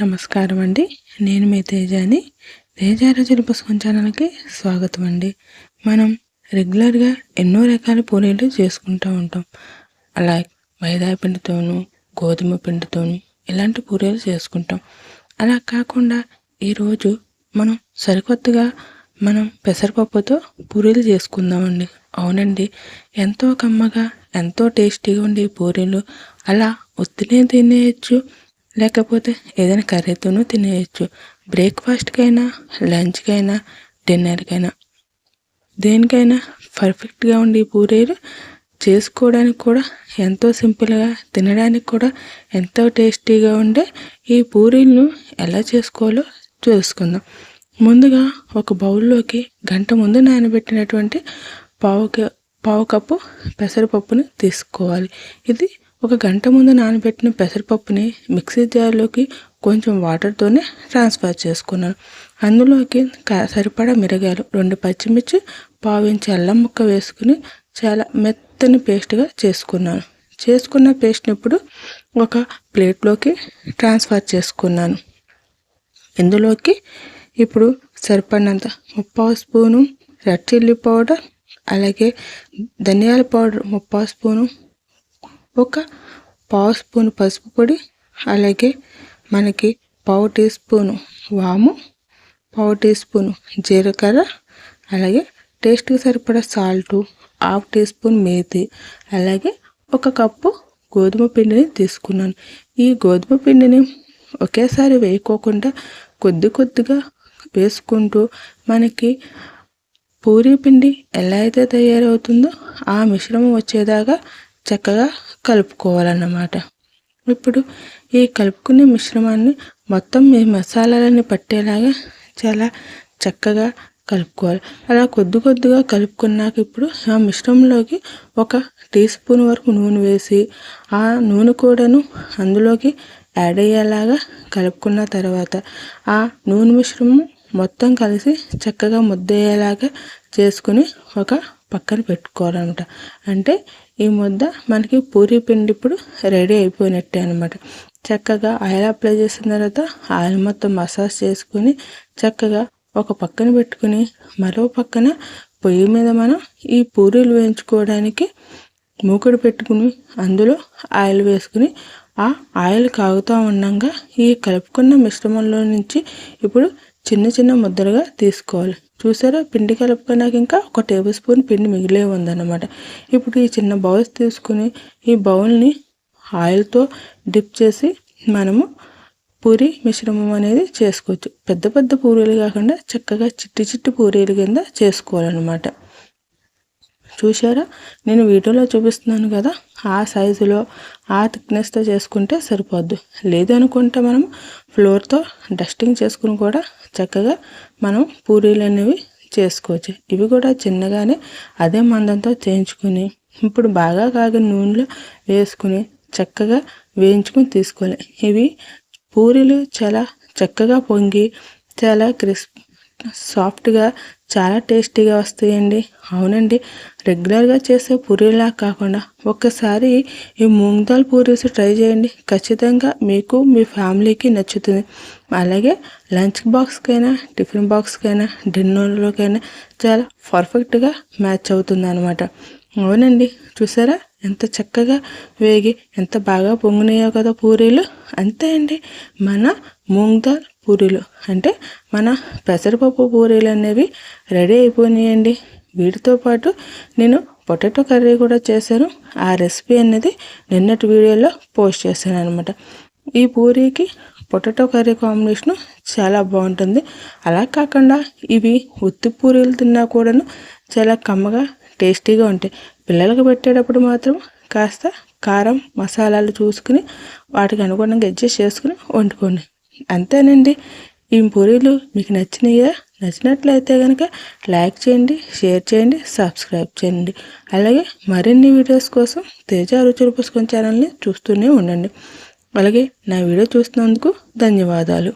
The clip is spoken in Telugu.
నమస్కారం అండి. నేను మీ తేజాని. తేజ రుచుల పుస్తకం ఛానల్కి స్వాగతం అండి. మనం రెగ్యులర్గా ఎన్నో రకాల పూరీలు చేసుకుంటూ ఉంటాం. అలా మైదా పిండితోనూ గోధుమ పిండితోనూ ఇలాంటి పూరీలు చేసుకుంటాం. అలా కాకుండా ఈరోజు మనం సరికొత్తగా మనం పెసరపప్పుతో పూరీలు చేసుకుందామండి. అవునండి. ఎంతో కమ్మగా ఎంతో టేస్టీగా ఉండే పూరీలు అలా ఒత్తినే తినేయచ్చు. లేకపోతే ఏదైనా కర్రీతోనూ తినేయచ్చు. బ్రేక్ఫాస్ట్కైనా లంచ్కైనా డిన్నర్కైనా. దేనికైనా పర్ఫెక్ట్గా ఉండి పూరీలు చేసుకోవడానికి కూడా ఎంతో సింపుల్గా తినడానికి కూడా ఎంతో టేస్టీగా ఉండే ఈ పూరీలను ఎలా చేసుకోవాలో చూసుకుందాం. ముందుగా ఒక బౌల్లోకి గంట ముందు నానబెట్టినటువంటి పావు పావు కప్పు పెసరపప్పుని తీసుకోవాలి. ఇది ఒక గంట ముందు నానబెట్టిన పెసరపప్పుని మిక్సీ జార్లోకి కొంచెం వాటర్తోనే ట్రాన్స్ఫర్ చేసుకున్నాను. అందులోకి సరిపడా మిరగాయలు రెండు పచ్చిమిర్చి పావించి అల్లం ముక్క వేసుకుని చాలా మెత్తని పేస్ట్గా చేసుకున్నాను. చేసుకున్న పేస్ట్ని ఇప్పుడు ఒక ప్లేట్లోకి ట్రాన్స్ఫర్ చేసుకున్నాను. ఇందులోకి ఇప్పుడు సరిపడినంత ముప్పావు స్పూను రెడ్ చిల్లీ పౌడర్ అలాగే ధనియాల పౌడర్ ముప్పావు స్పూను ఒక పావు స్పూన్ పసుపు పొడి అలాగే మనకి పావు టీ స్పూను వాము పావు టీ స్పూను జీలకర్ర అలాగే టేస్ట్కి సరిపడా సాల్టు హాఫ్ టీ స్పూన్ మేతి అలాగే ఒక కప్పు గోధుమ పిండిని తీసుకున్నాను. ఈ గోధుమ పిండిని ఒకేసారి వేయకోకుండా కొద్ది కొద్దిగా వేసుకుంటూ మనకి పూరీ పిండి ఎలా అయితే తయారవుతుందో ఆ మిశ్రమం వచ్చేదాకా చక్కగా కలుపుకోవాలన్నమాట. ఇప్పుడు ఈ కలుపుకునే మిశ్రమాన్ని మొత్తం మీ మసాలాలని పట్టేలాగా చాలా చక్కగా కలుపుకోవాలి. అలా కొద్ది కొద్దిగా కలుపుకున్నాక ఇప్పుడు ఆ మిశ్రమంలోకి ఒక టీ స్పూన్ వరకు నూనె వేసి ఆ నూనె కూడాను అందులోకి యాడ్ అయ్యేలాగా కలుపుకున్న తర్వాత ఆ నూనె మిశ్రమం మొత్తం కలిసి చక్కగా ముద్దయ్యేలాగా చేసుకుని ఒక పక్కన పెట్టుకోవాలన్నమాట. అంటే ఈ ముద్ద మనకి పూరి పిండి ఇప్పుడు రెడీ అయిపోయినట్టే అనమాట చక్కగా ఆయిల్ అప్లై చేసిన తర్వాత ఆయిల్ మొత్తం మసాజ్ చేసుకుని చక్కగా ఒక పక్కన పెట్టుకుని మరో పక్కన పొయ్యి మీద మనం ఈ పూరీలు వేయించుకోవడానికి మూకుడు పెట్టుకుని అందులో ఆయిల్ వేసుకుని ఆ ఆయిల్ కాగుతూ ఉండగా ఈ కలుపుకున్న మిశ్రమంలో నుంచి ఇప్పుడు చిన్న చిన్న ముద్దలుగా తీసుకోవాలి. చూసారా? పిండి కలుపుకున్నాక ఇంకా ఒక టేబుల్ స్పూన్ పిండి మిగిలే ఉందన్నమాట. ఇప్పుడు ఈ చిన్న బౌల్స్ తీసుకుని ఈ బౌల్ని ఆయిల్తో డిప్ చేసి మనము పూరి మిశ్రమం అనేది చేసుకోవచ్చు. పెద్ద పెద్ద పూరీలు కాకుండా చక్కగా చిట్టి చిట్టి పూరీలు కింద చేసుకోవాలన్నమాట. చూసారా నేను వీడియోలో చూపిస్తున్నాను కదా ఆ సైజులో ఆ థిక్నెస్తో చేసుకుంటే సరిపోద్దు. లేదనుకుంటే మనం ఫ్లోర్తో డస్టింగ్ చేసుకుని కూడా చక్కగా మనం పూరీలు అనేవి చేసుకోవచ్చు. ఇవి కూడా చిన్నగానే అదే మందంతో చేయించుకొని ఇప్పుడు బాగా కాగిన నూనెలో వేసుకుని చక్కగా వేయించుకొని తీసుకోవాలి. ఇవి పూరీలు చాలా చక్కగా పొంగి చాలా క్రిస్ప్ సాఫ్ట్గా చాలా టేస్టీగా వస్తాయండి. అవునండి రెగ్యులర్గా చేసే పూరీలా కాకుండా ఒక్కసారి ఈ మూంగ్ దాల్ పూరీస్ ట్రై చేయండి. ఖచ్చితంగా మీకు మీ ఫ్యామిలీకి నచ్చుతుంది. అలాగే లంచ్ బాక్స్కైనా టిఫిన్ బాక్స్కైనా డిన్నర్లోకైనా చాలా పర్ఫెక్ట్గా మ్యాచ్ అవుతుంది అనమాట అవునండి చూసారా? ఎంత చక్కగా వేగి ఎంత బాగా పొంగినాయో కదా పూరీలు. అంతే అండి మన మూంగ్ దాల్ పూరీలు అంటే మన పెసరపప్పు పూరీలు అనేవి రెడీ అయిపోయినాయండి. వీటితో పాటు నేను పొటాటో కర్రీ కూడా చేశాను. ఆ రెసిపీ అనేది నిన్నటి వీడియోలో పోస్ట్ చేశాను అనమాట ఈ పూరీకి పొటాటో కర్రీ కాంబినేషను చాలా బాగుంటుంది. అలా కాకుండా ఇవి ఉత్తి పూరీలు తిన్నా కూడాను చాలా కమ్మగా టేస్టీగా ఉంటాయి. పిల్లలకు పెట్టేటప్పుడు మాత్రం కాస్త కారం మసాలాలు చూసుకుని వాటికి అనుగుణంగా అడ్జస్ట్ చేసుకుని వండుకోండి. అంతేనండి. ఈ పూరీలు మీకు నచ్చినాయా? నచ్చినట్లయితే కనుక లైక్ చేయండి షేర్ చేయండి సబ్స్క్రైబ్ చేయండి. అలాగే మరిన్ని వీడియోస్ కోసం తేజ రుచులు పుస్తకం ఛానల్ని చూస్తూనే ఉండండి. అలాగే నా వీడియో చూస్తున్నందుకు ధన్యవాదాలు.